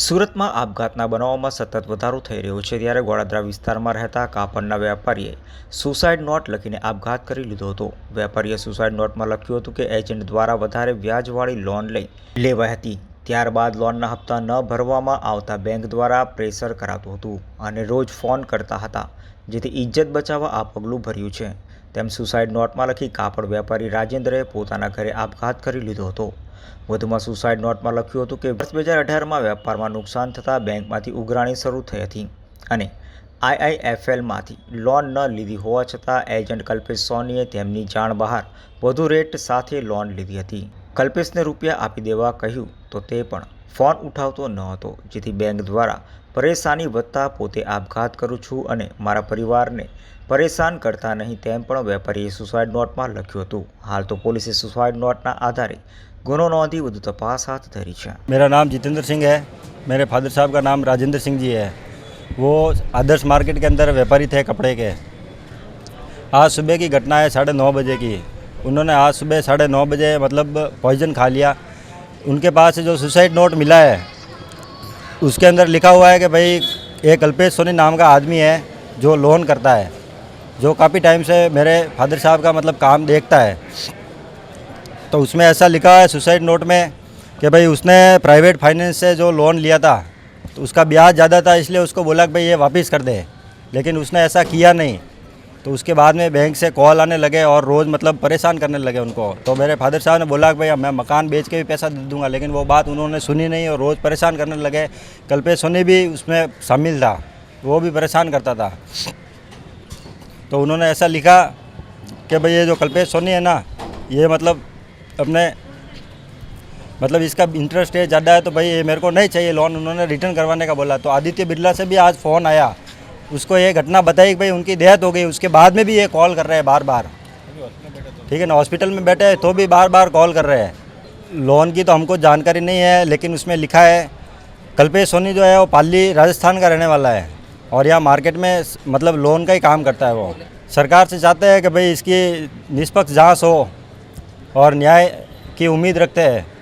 સુરતમાં આપઘાતના બનાવોમાં સતત વધારો થઈ રહ્યો છે ત્યારે ગોળાદરા વિસ્તારમાં રહેતા કાપડના વેપારીએ સુસાઇડ નોટ લખીને આપઘાત કરી લીધો હતો. વેપારીએ સુસાઇડ નોટમાં લખ્યું હતું કે એજન્ટ દ્વારા વધારે વ્યાજવાળી લોન લઈ લેવાઈ હતી. ત્યારબાદ લોનના હપ્તા ન ભરવામાં આવતા બેંક દ્વારા પ્રેશર કરાતું હતું અને રોજ ફોન કરતા હતા, જેથી ઇજ્જત બચાવવા આ પગલું ભર્યું છે. તેમ સુસાઇડ નોટમાં લખી કાપડ વેપારી રાજેન્દ્રએ પોતાના ઘરે આપઘાત કરી લીધો હતો. વધુમાં સુસાઇડ નોટમાં લખ્યું હતું કે વર્ષ બે હજાર અઢારમાં વેપારમાં નુકસાન થતાં બેંકમાંથી ઉઘરાણી શરૂ થઈ હતી અને આઈઆઈએફએલમાંથી લોન ન લીધી હોવા છતાં એજન્ટ કલ્પેશ સોનીએ તેમની જાણ બહાર વધુ રેટ સાથે લોન લીધી હતી. કલ્પેશને રૂપિયા આપી દેવા કહ્યું તો તે પણ ફોન ઉઠાવતો ન હતો જેથી બેંક દ્વારા પરેશાની વધતા પોતે આપઘાત કરું છું અને મારા પરિવારને પરેશાન કરતા નહીં તેમ પણ વેપારીએ સુસાઇડ નોટમાં લખ્યું હતું હાલ તો પોલીસે સુસાઇડ નોટના આધારે ગુનો નોંધી વધુ તપાસ હાથ ધરી છે मेरा नाम जितेंद्र सिंह है मेरे फादर साहब का नाम राजेंद्र सिंह जी है वो आदर्श मार्केट के अंदर व्यापारी थे कपड़े के आज सुबह की घटना है साढ़े नौ बजे की उन्होंने आज सुबह साढ़े नौ बजे मतलब पॉइजन खा लिया। उनके पास जो सुसाइड नोट मिला है, उसके अंदर लिखा हुआ है कि भाई एक अल्पेश सोनी नाम का आदमी है, जो लोन करता है, जो काफ़ी टाइम से मेरे फादर साहब का मतलब काम देखता है। तो उसमें ऐसा लिखा है सुसाइड नोट में कि भाई, उसने प्राइवेट फाइनेंस से जो लोन लिया था तो उसका ब्याज ज़्यादा था, इसलिए उसको बोला कि भाई, ये वापस कर दे। लेकिन उसने ऐसा किया नहीं। तो उसके बाद में बैंक से कॉल आने लगे और रोज़ मतलब परेशान करने लगे उनको। तो मेरे फादर साहब ने बोला कि भाई मैं मकान बेच के भी पैसा दे दूँगा, लेकिन वो बात उन्होंने सुनी नहीं और रोज़ परेशान करने लगे। कल्पेश सोनी भी, उसमें शामिल था, वो भी परेशान करता था। तो उन्होंने ऐसा लिखा कि भाई ये जो कल्पेश सोनी है ना, ये मतलब अपने मतलब इसका इंटरेस्ट है, ज़्यादा है तो भाई ये मेरे को नहीं चाहिए लोन उन्होंने रिटर्न करवाने का बोला। तो आदित्य बिरला से भी आज फ़ोन आया। उसको ये घटना बताई कि भाई उनकी डेथ हो गई, उसके बाद में भी ये कॉल कर रहे हैं बार बार ठीक है ना हॉस्पिटल में बैठे तो भी बार बार कॉल कर रहे हैं। लोन की तो हमको जानकारी नहीं है, लेकिन उसमें लिखा है, कल्पेश सोनी जो है वो पाली, राजस्थान का रहने वाला है। और यहाँ मार्केट में मतलब लोन का ही काम करता है वो। सरकार से चाहते हैं कि भाई इसकी निष्पक्ष जाँच हो और न्याय की उम्मीद रखते हैं।